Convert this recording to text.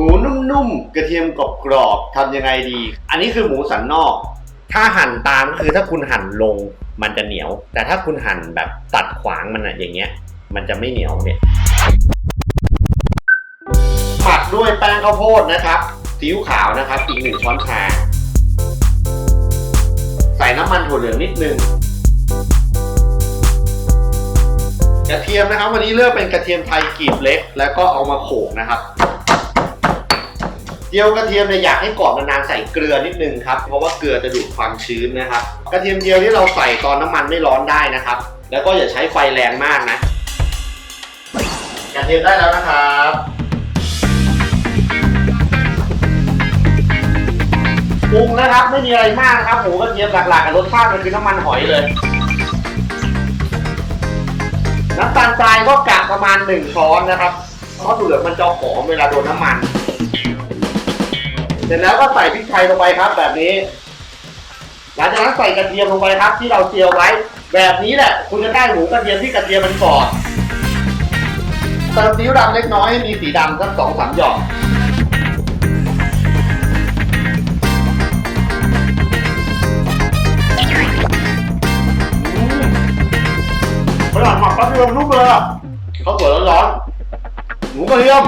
หมูนุ่มๆ กระเทียมกรอบๆทำยังไงดี อันนี้คือหมูสันนอก ถ้าหั่นตามก็คือถ้าคุณหั่นลงมันจะเหนียว แต่ถ้าคุณหั่นแบบตัดขวางมันอะอย่างเงี้ย มันจะไม่เหนียวเนี่ยหมักด้วยแป้งข้าวโพดนะครับซีอิ๊วขาวนะครับ อีกหนึ่งช้อนชา ใส่น้ำมันถั่วเหลืองนิดนึงกระเทียมนะครับ วันนี้เลือกเป็นกระเทียมไทยกรีบเล็ก แล้วก็เอามาโขลกนะครับ เจียวกระเทียมเนี่ยอยากให้กรอบนานๆใส่เกลือนิดนึงครับเพราะว่าเกลือจะดูดความชื้นนะครับ กระเทียมเจียวที่เราใส่ตอนน้ำมันไม่ร้อนได้นะครับ แล้วก็อย่าใช้ไฟแรงมากนะ กระเทียมได้แล้วนะครับปรุงนะครับไม่มีอะไรมากนะครับหมูกระเทียมหลักๆกับรสชาติมันคือน้ำมันหอยเลย น้ำตาลทรายก็กะประมาณหนึ่งช้อนนะครับเพราะถั่วเหลืองมันจะหอมเวลาโดนน้ำมัน เสร็จแล้วก็ใส่พริกไทยลงไปครับ แบบนี้ หลังจากนั้นใส่กระเทียมลงไปครับ ที่เราเจียวไว้ แบบนี้แหละ คุณจะได้หมูกระเทียมที่กระเทียมมันกรอบเติมซีอิ๊วดำเล็กน้อยให้มีสีดำสักสองสามหยอกอืมขนาดหมักกระเทียมนุ่มเลยอะเขาวสวยร้อนๆหมูกระเทียม